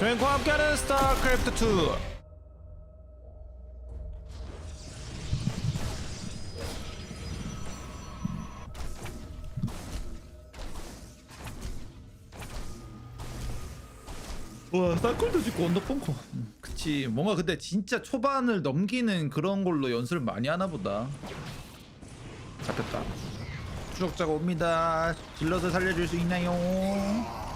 그리고 함께하는 스타크래프트 2 와, 쌀골도 짓고 언더펑커. 음, 그치. 뭔가 근데 진짜 초반을 넘기는 그런 걸로 연습을 많이 하나 보다. 잡혔다. 추적자가 옵니다. 질러서 살려줄 수 있나요?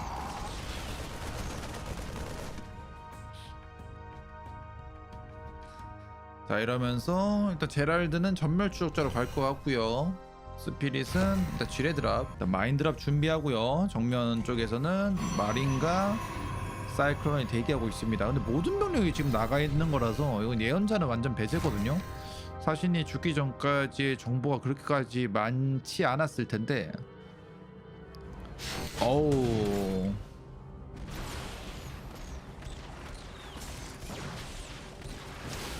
자 이러면서 일단 제랄드는 전멸 추적자로 갈 것 같고요. 스피릿은 일단 지뢰 드랍, 일단 마인 드랍 준비하고요. 정면 쪽에서는 마린과 사이클론이 대기하고 있습니다. 근데 모든 병력이 지금 나가 있는 거라서 이건 예언자는 완전 배제거든요. 사신이 죽기 전까지의 정보가 그렇게까지 많지 않았을 텐데. 어우.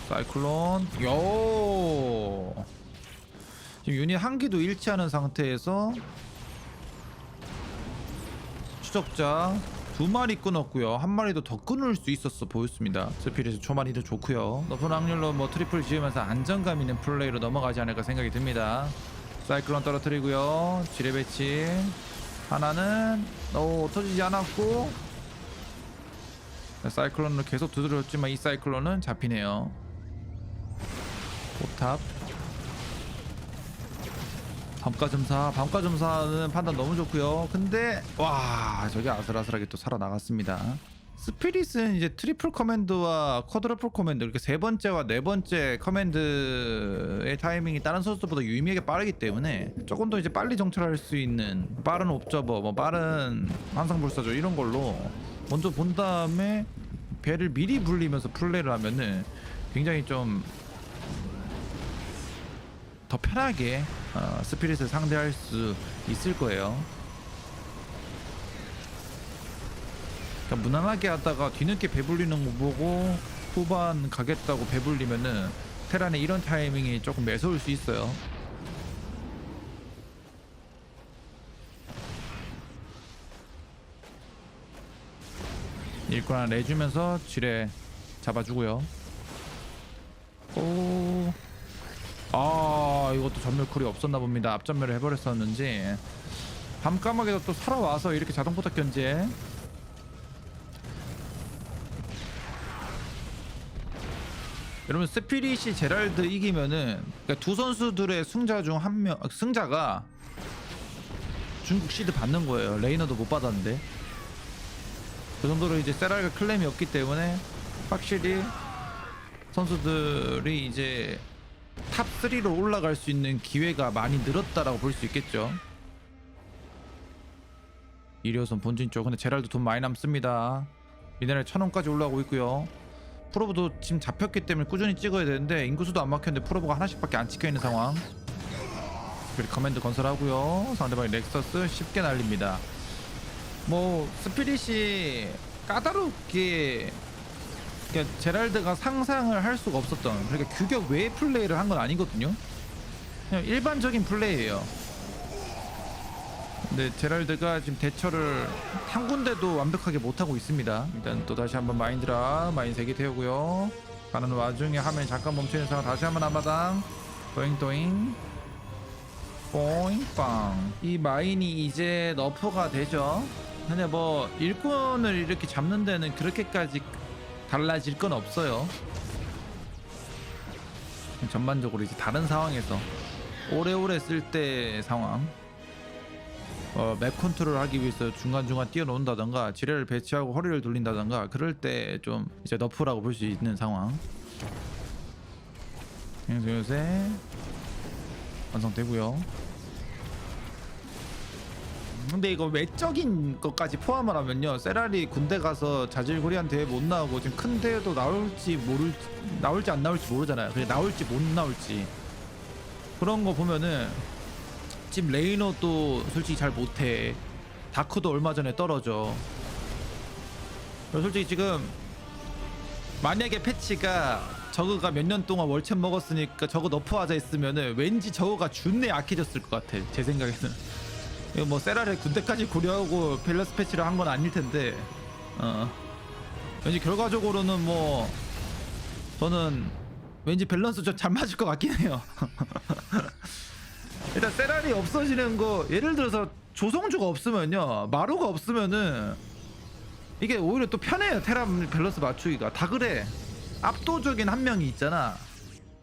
사이클론. 요. 지금 유닛 한 기도 않은 상태에서 추적자 두 마리 끊었고요. 한 마리도 더 끊을 수 있었어 보였습니다. 스피릿 초마리도 좋고요. 높은 확률로 뭐 트리플 지으면서 안정감 있는 플레이로 넘어가지 않을까 생각이 듭니다. 사이클론 떨어뜨리고요. 지뢰 배치. 하나는 어 터지지 않았고. 사이클론을 계속 두드렸지만 이 사이클론은 잡히네요. 포 탑. 밤가 점사. 밤가 점사는 판단 너무 좋고요. 근데 와 저게 아슬아슬하게 또 살아나갔습니다. 스피릿은 이제 트리플 커맨드와 쿼드러플 커맨드 이렇게 세 번째와 네 번째 커맨드의 타이밍이 다른 선수보다 유의미하게 빠르기 때문에 조금 더 이제 빨리 정찰할 수 있는 빠른 옵저버 뭐 빠른 환상불사조 이런 걸로 먼저 본 다음에 배를 미리 불리면서 플레이를 하면은 굉장히 좀 더 편하게 어, 스피릿을 상대할 수 있을 거예요. 그러니까 무난하게 하다가 뒤늦게 배불리는 거 보고 후반 가겠다고 배불리면은 테란의 이런 타이밍이 조금 매서울 수 있어요. 일꾼 하나 내주면서 지뢰 잡아주고요. 오. 아 이것도 전멸 쿨이 없었나 봅니다. 앞전멸을 해버렸었는지. 밤까마귀도 또 살아와서 이렇게 자동포탑 견제. 여러분 스피릿이 제랄드 이기면은 그러니까 두 선수들의 승자 중 한 명 승자가 중국 시드 받는 거예요. 레이너도 못 받았는데. 그 정도로 이제 세랄가 클램이 없기 때문에 확실히 선수들이 이제 탑 3로 올라갈 수 있는 기회가 많이 늘었다라고 볼 수 있겠죠. 이리오선 본진 쪽 근데 제랄도 돈 많이 남습니다. 미네랄 천원까지 올라오고 있고요. 프로브도 지금 잡혔기 때문에 꾸준히 찍어야 되는데 인구수도 안 막혔는데 프로브가 하나씩밖에 안 찍혀 있는 상황. 그리고 커맨드 건설하고요. 상대방이 넥서스 쉽게 날립니다. 뭐 스피릿이 까다롭게 그러니까 제랄드가 상상을 할 수가 없었던 그러니까 규격 외의 플레이를 한 건 아니거든요. 그냥 일반적인 플레이예요. 근데 제랄드가 지금 대처를 한 군데도 완벽하게 못 하고 있습니다. 일단 또 다시 한번 마인드라 마인 세개 태우고요. 가는 와중에 화면이 잠깐 멈추는 상황 다시 한번 앞마당 도잉도잉 보잉빵 이 마인이 이제 너프가 되죠. 근데 뭐 일꾼을 이렇게 잡는 데는 그렇게까지 달라질 건 없어요. 전반적으로 이제 다른 상황에서 오래오래 쓸 때 상황. 어, 맵 컨트롤 하기 위해서 중간중간 뛰어놓는다던가 지뢰를 배치하고 허리를 돌린다던가 그럴 때 좀 이제 너프라고 볼 수 있는 상황. 그래서 요새 완성되고요 근데 이거 외적인 것까지 포함을 하면요. 세라리 군대 가서 자질구리한 대회 못 나오고 지금 큰 대회도 나올지 모를 나올지 안 나올지 모르잖아요. 그냥 나올지 못 나올지. 그런 거 보면은 지금 레이너도 솔직히 잘 못해. 다크도 얼마 전에 떨어져. 솔직히 지금 만약에 패치가 저그가 몇 년 동안 월챔 먹었으니까 저거 너프하자 했으면은 왠지 저거가 준내 약해졌을 것 같아. 제 생각에는 이거 뭐 세라를 군대까지 고려하고 밸런스 패치를 한 건 아닐 텐데 어. 왠지 결과적으로는 뭐 저는 왠지 밸런스 좀 잘 맞을 것 같긴 해요. 일단 세랄이 없어지는 거 예를 들어서 조성주가 없으면요 마루가 없으면은 이게 오히려 또 편해요 테란 밸런스 맞추기가. 다 그래. 압도적인 한 명이 있잖아.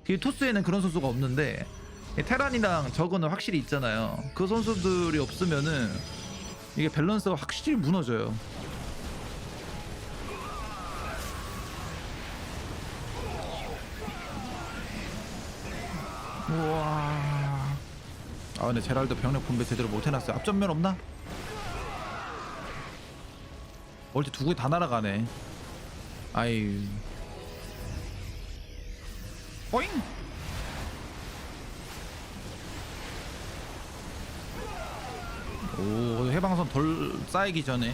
그 토스에는 그런 선수가 없는데. 이 테란이랑 저거는 확실히 있잖아요. 그 선수들이 없으면은 이게 밸런스가 확실히 무너져요. 우와. 아 근데 제랄도 병력 분배 제대로 못 해놨어요. 앞전면 없나? 멀티 두개 다 날아가네. 아이. 오잉 덜 쌓이기 전에.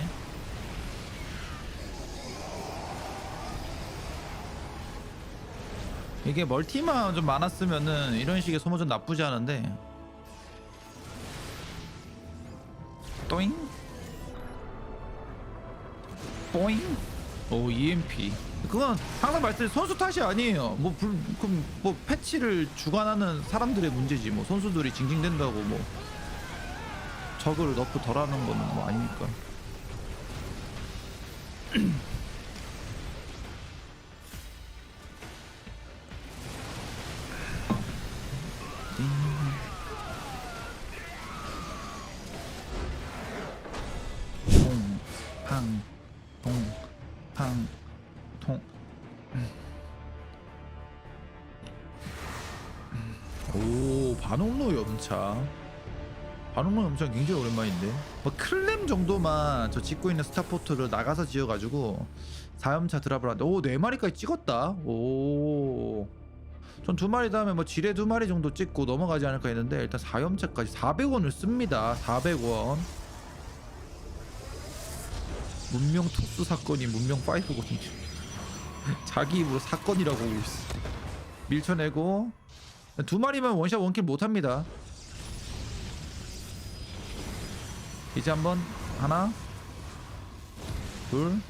이게 멀티만 좀 많았으면은 이런 식의 소모전 나쁘지 않은데. 또잉? 뽀잉? 오 EMP 그건 항상 말씀드린 선수 탓이 아니에요. 뭐, 불, 그럼 뭐 패치를 주관하는 사람들의 문제지. 뭐 선수들이 징징댄다고 뭐 적을 너프 덜하는 건뭐 아니니까 염차. 반옥로 염차 굉장히 오랜만인데. 뭐 클램 정도만 저 짓고 있는 스타포트를 나가서 지어가지고 4염차 드랍을 하는데, 오, 네 마리까지 찍었다. 오. 전두 마리 다음에 뭐 지뢰 두 마리 정도 찍고 넘어가지 않을까 했는데 일단 4염차까지 400원을 씁니다. 400원. 문명 토스 사건이 문명 5거든요. 자기 입으로 사건이라고. 밀쳐내고 두 마리면 원샷 원킬 못합니다. 이제 한번 하나, 둘.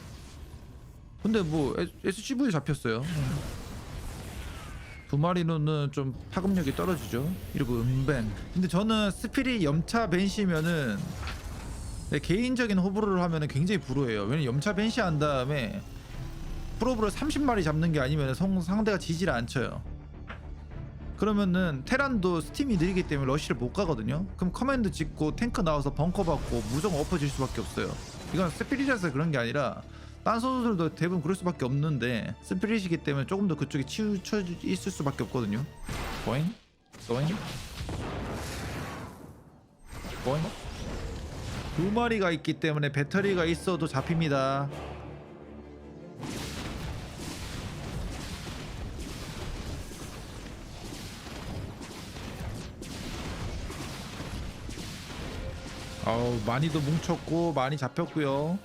근데 뭐 SCV 잡혔어요. 두 마리로는 좀 파급력이 떨어지죠. 이러고 은벤. 근데 저는 스피릿 염차 벤시면은 내 개인적인 호불호를 하면은 굉장히 불호해요. 왜냐면 염차 벤시 한 다음에 프로브를 30마리 잡는 게 아니면 성, 상대가 지지를 안 쳐요. 그러면은 테란도 스팀이 느리기 때문에 러쉬를 못 가거든요. 그럼 커맨드 찍고 탱크 나와서 벙커 받고 무조건 엎어질 수밖에 없어요. 이건 스피릿이라서 그런 게 아니라 딴 선수들도 대부분 그럴 수밖에 없는데 스피릿이기 때문에 조금 더 그쪽에 치우쳐 있을 수밖에 없거든요. 보잉, 보잉, 보잉. 두 마리가 있기 때문에 배터리가 있어도 잡힙니다. 아우 많이도 뭉쳤고 많이 잡혔고요.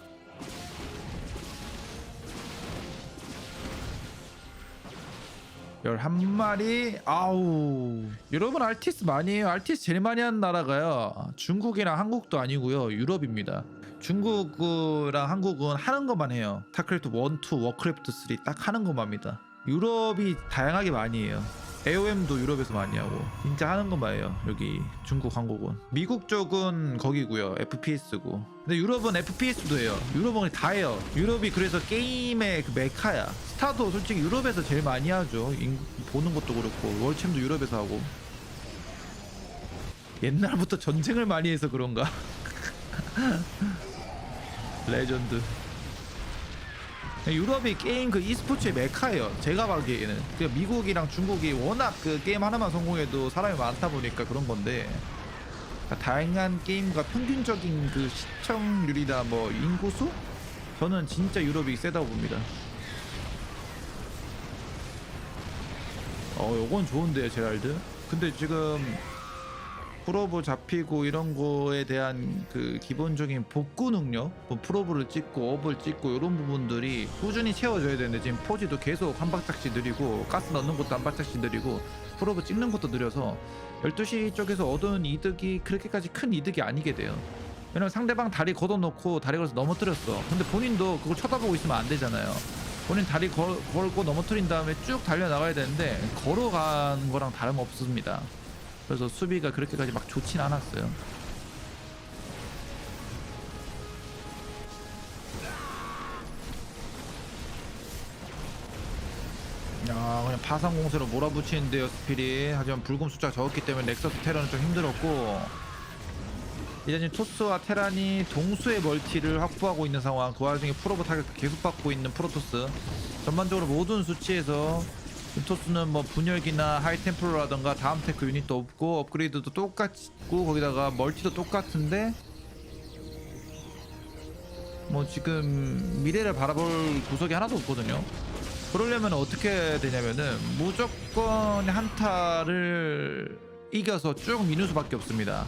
열한 마리. 아우. 여러분 알티스 많이 해요 알티스 제일 많이 하는 나라가요. 중국이랑 한국도 아니고요. 유럽입니다. 중국이랑 한국은 하는 것만 해요. 타크래프트 1, 2, 워크래프트 3 딱 하는 것만 합니다. 유럽이 다양하게 많이 해요 AOM도 유럽에서 많이 하고 진짜 하는 것만 해요 여기 중국 한국은. 미국 쪽은 거기고요 FPS고. 근데 유럽은 FPS도 해요. 유럽은 다 해요. 유럽이 그래서 게임의 그 메카야. 스타도 솔직히 유럽에서 제일 많이 하죠. 인- 보는 것도 그렇고 월챔도 유럽에서 하고. 옛날부터 전쟁을 많이 해서 그런가? 레전드 유럽이 게임 그 e스포츠의 메카예요. 제가 보기에는 그 미국이랑 중국이 워낙 그 게임 하나만 성공해도 사람이 많다 보니까 그런 건데 그러니까 다양한 게임과 평균적인 그 시청률이나 뭐 인구수 저는 진짜 유럽이 세다고 봅니다. 어, 요건 좋은데요, 제랄드. 근데 지금 프로브 잡히고 이런 거에 대한 그 기본적인 복구 능력, 뭐 프로브를 찍고 업을 찍고 이런 부분들이 꾸준히 채워져야 되는데 지금 포지도 계속 한 발짝씩 느리고 가스 넣는 것도 한 발짝씩 느리고 프로브 찍는 것도 느려서 12시 쪽에서 얻은 이득이 그렇게까지 큰 이득이 아니게 돼요. 왜냐면 상대방 다리 걷어놓고 다리 걸어서 넘어뜨렸어. 근데 본인도 그걸 쳐다보고 있으면 안 되잖아요. 본인 다리 걸, 걸고 넘어뜨린 다음에 쭉 달려 나가야 되는데 걸어간 거랑 다름없습니다. 그래서 수비가 그렇게까지 막 좋진 않았어요. 야 그냥 파상 공세로 몰아붙이는데요 스피릿. 하지만 불금 숫자가 적었기 때문에 넥서스 테러는 좀 힘들었고. 이제 토스와 테란이 동수의 멀티를 확보하고 있는 상황. 그 와중에 프로브 타격 계속 받고 있는 프로토스. 전반적으로 모든 수치에서 토스는 뭐 분열기나 하이템플러라던가 다음 테크 유닛도 없고 업그레이드도 똑같고 거기다가 멀티도 똑같은데 뭐 지금 미래를 바라볼 구석이 하나도 없거든요 그러려면 어떻게 되냐면은 무조건 한타를 이겨서 쭉 미는 수밖에 없습니다.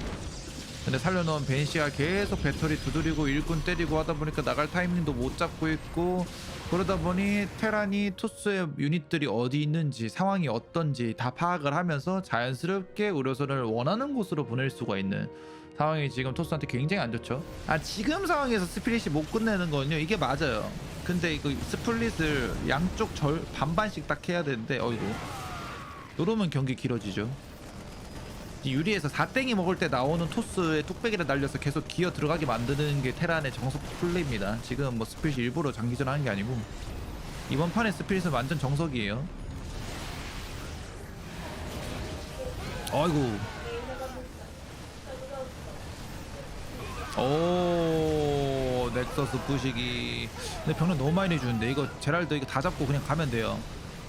근데 살려놓은 벤시가 계속 배터리 두드리고 일꾼 때리고 하다 보니까 나갈 타이밍도 못 잡고 있고 그러다 보니 테란이 토스의 유닛들이 어디 있는지 상황이 어떤지 다 파악을 하면서 자연스럽게 의료선을 원하는 곳으로 보낼 수가 있는 상황이 지금 토스한테 굉장히 안 좋죠. 아 지금 상황에서 스플릿이 못 끝내는 건요 이게 맞아요. 근데 이거 스플릿을 양쪽 절 반반씩 딱 해야 되는데 어이구 이러면 경기 길어지죠. 이 유리에서 4땡이 먹을 때 나오는 토스에 뚝배기를 날려서 계속 기어 들어가게 만드는 게 테란의 정석 플레이입니다. 지금 뭐 스플릿이 일부러 장기전 하는 게 아니고. 이번 판의 스플릿은 완전 정석이에요. 아이고. 오 넥서스 부시기 근데 병력 너무 많이 주는데 이거 제랄드 이거 다 잡고 그냥 가면 돼요.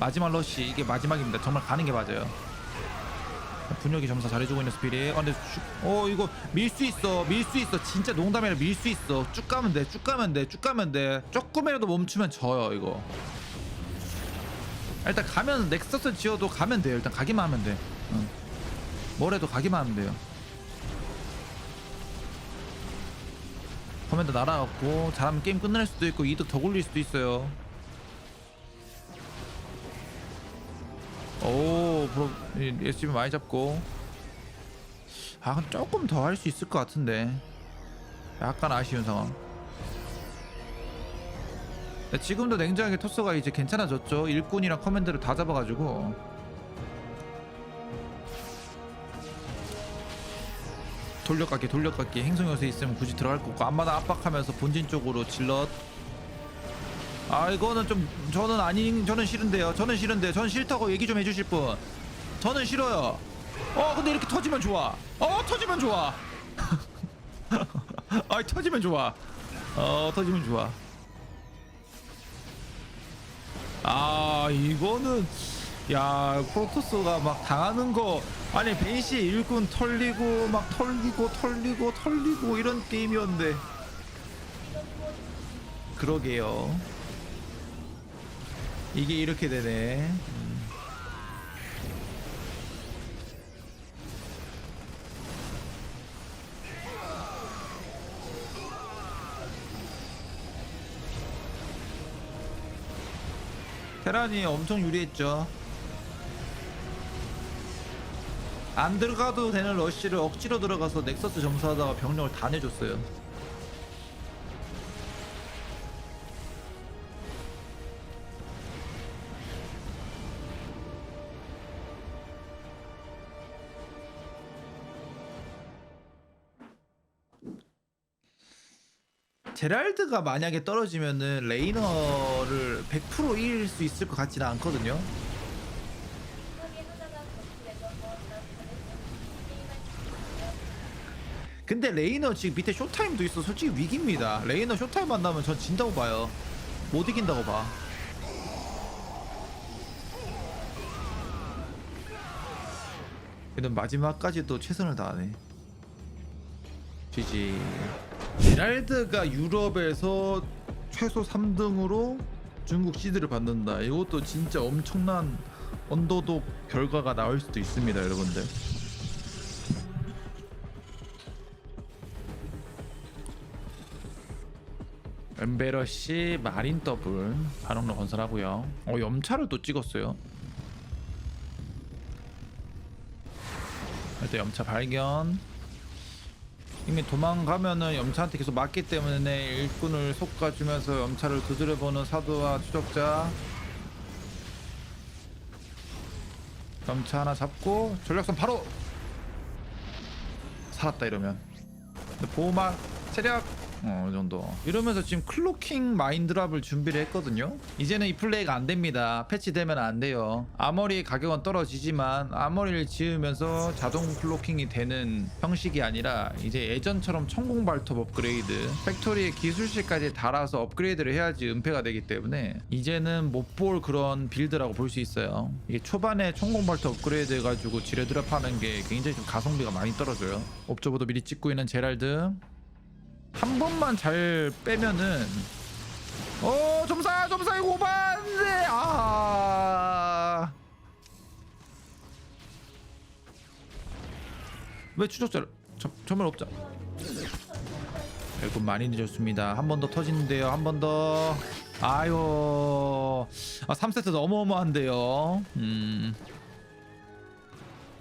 마지막 러쉬 이게 마지막입니다. 정말 가는 게 맞아요 분열기 점사 잘해주고 있는 스피릿 아 근데 쭉, 어 이거 밀 수 있어. 밀 수 있어. 진짜 농담이 아니라 밀 수 있어. 쭉 가면 돼 쭉 가면 돼 쭉 가면 돼. 조금이라도 멈추면 져요 이거. 일단 가면 넥서스 지어도 가면 돼요. 일단 가기만 하면 돼. 응. 뭐래도 가기만 하면 돼요. 커맨드 날아갔고 잘하면 게임 끝날 수도 있고 이득 더 굴릴 수도 있어요 오 브로 SCB 많이 잡고. 아 근데 조금 더 할 수 있을 것 같은데. 약간 아쉬운 상황. 근데 지금도 냉정하게 토스가 이제 괜찮아졌죠. 일꾼이랑 커맨드를 다 잡아가지고. 돌려깎기 돌려깎기. 행성 요새 있으면 굳이 들어갈 거 없고. 앞마다 압박하면서 본진 쪽으로 질럿 아 이거는 좀 저는 아닌 저는 싫은데요. 저는 싫은데. 저는 싫다고 얘기 좀 해주실 분. 저는 싫어요. 어 근데 이렇게 터지면 좋아. 어 터지면 좋아. 아 터지면 좋아. 어 터지면 좋아. 아 이거는 야 프로토스가 막 당하는 거. 아니 벤시 일꾼 털리고 막 털리고 털리고 털리고 이런 게임이었는데. 그러게요 이게 이렇게 되네 음. 테란이 엄청 유리했죠 안 들어가도 되는 러쉬를 억지로 들어가서 넥서스 점수하다가 병력을 다 내줬어요. 제랄드가 만약에 떨어지면은 레이너를 100% 이길 수 있을 것 같지는 않거든요. 근데 레이너 지금 밑에 쇼타임도 있어. 솔직히 위기입니다. 레이너 쇼타임 만나면 전 진다고 봐요. 못 이긴다고 봐. 얘는 마지막까지도 최선을 다하네. GG 제랄드가 유럽에서 최소 3등으로 중국 시드를 받는다 이것도 진짜 엄청난 언더독 결과가 나올 수도 있습니다 여러분들 엠베러시 마린 더블 반응로 건설하고요. 어 염차를 또 찍었어요. 일단 염차 발견. 이미 도망가면은 염차한테 계속 맞기 때문에 일꾼을 솎아주면서 염차를 두드려보는 사도와 추적자. 염차 하나 잡고 전략선 바로! 살았다 이러면. 근데 보호막 어, 이 정도. 이러면서 지금 클로킹 마인드랍을 준비를 했거든요. 이제는 이 플레이가 안 됩니다. 패치되면 안 돼요. 아머리의 가격은 떨어지지만 아머리를 지으면서 자동 클로킹이 되는 형식이 아니라 이제 예전처럼 천공 발톱 업그레이드 팩토리의 기술실까지 달아서 업그레이드를 해야지 은폐가 되기 때문에 이제는 못 볼 그런 빌드라고 볼 수 있어요. 이게 초반에 천공 발톱 업그레이드 해가지고 지뢰 드랍 하는 게 굉장히 좀 가성비가 많이 떨어져요. 옵저버도 미리 찍고 있는 제랄드 한 번만 잘 빼면은 어 점사 점사 이거 오반데 아 왜 추적자를 저, 정말 없자 일꾼 많이 늦었습니다. 한 번 더 터지는데요 한 번더. 아유 아 3세트 어마어마한데요. 음.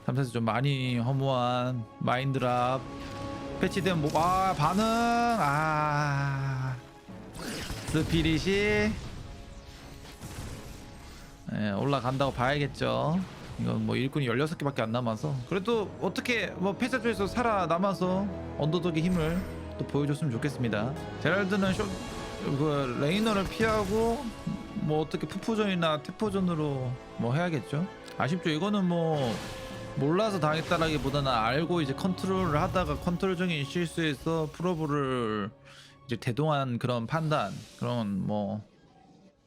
3세트 좀 많이 허무한 마인드랍 패치된 뭐, 아, 반응, 아. 스피릿이, 예, 올라간다고 봐야겠죠. 이건 뭐 일꾼이 16개밖에 안 남아서. 그래도 어떻게 뭐 패자조에서 살아남아서 언더독의 힘을 또 보여줬으면 좋겠습니다. 제랄드는 쇼, 그 레이너를 피하고 뭐 어떻게 푸푸전이나 태포전으로 뭐 해야겠죠. 아쉽죠. 이거는 뭐 몰라서 당했다라기보다는 알고 이제 컨트롤을 하다가 컨트롤적인 실수에서 프로브를 이제 대동한 그런 판단 그런 뭐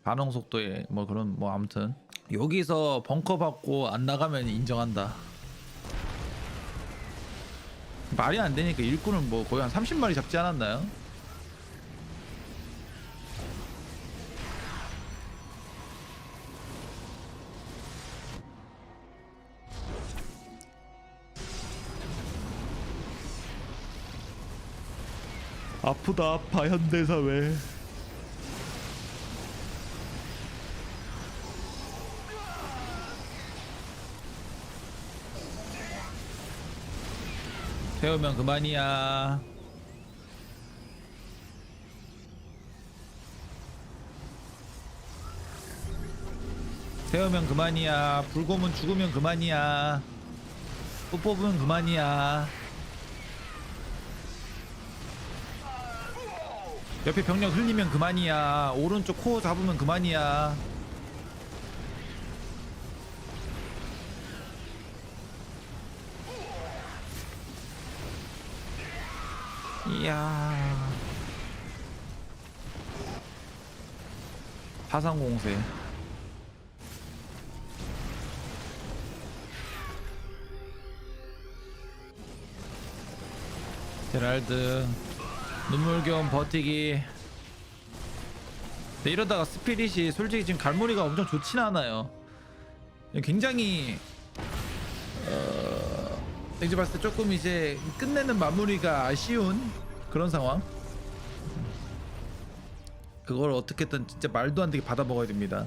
반응 속도에 뭐 그런 뭐 아무튼 여기서 벙커 받고 안 나가면 인정한다 말이 안 되니까 일꾼은 뭐 거의 한 30마리 잡지 않았나요? 아프다 아파 현대사회. 태우면 그만이야. 태우면 그만이야. 불곰은 죽으면 그만이야. 또 뽑으면 그만이야 옆에 병력 흘리면 그만이야. 오른쪽 코 잡으면 그만이야. 이야. 파상공세. 제랄드 눈물겨운 버티기. 네, 이러다가 스피릿이 솔직히 지금 갈무리가 엄청 좋진 않아요. 굉장히 어... 이제 봤을 때 조금 이제 끝내는 마무리가 아쉬운 그런 상황. 그걸 어떻게든 진짜 말도 안 되게 받아 먹어야 됩니다.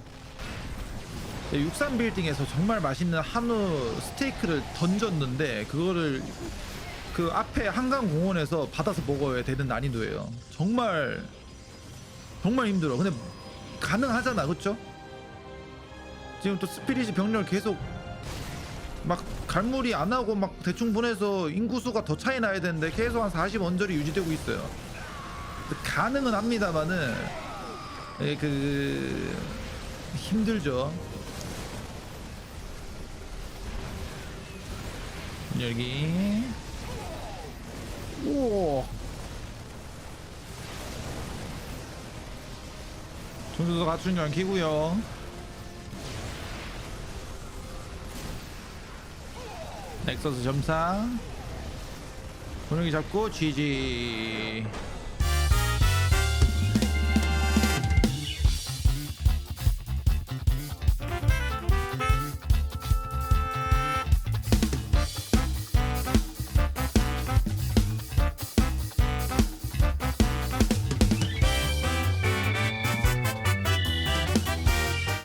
63 빌딩에서 정말 맛있는 한우 스테이크를 던졌는데 그거를 그 앞에 한강 공원에서 받아서 먹어야 되는 난이도예요. 정말 정말 힘들어. 근데 가능하잖아, 그렇죠? 지금 또 스피릿이 병력을 계속 막 갈무리 안 하고 막 대충 보내서 인구수가 더 차이 나야 되는데 계속 한 40 언저리 유지되고 있어요. 가능은 합니다만은 예, 그 힘들죠. 여기 오. 종수도 갖춘 줄 키고요. 넥서스 점사. 분위기 잡고 GG.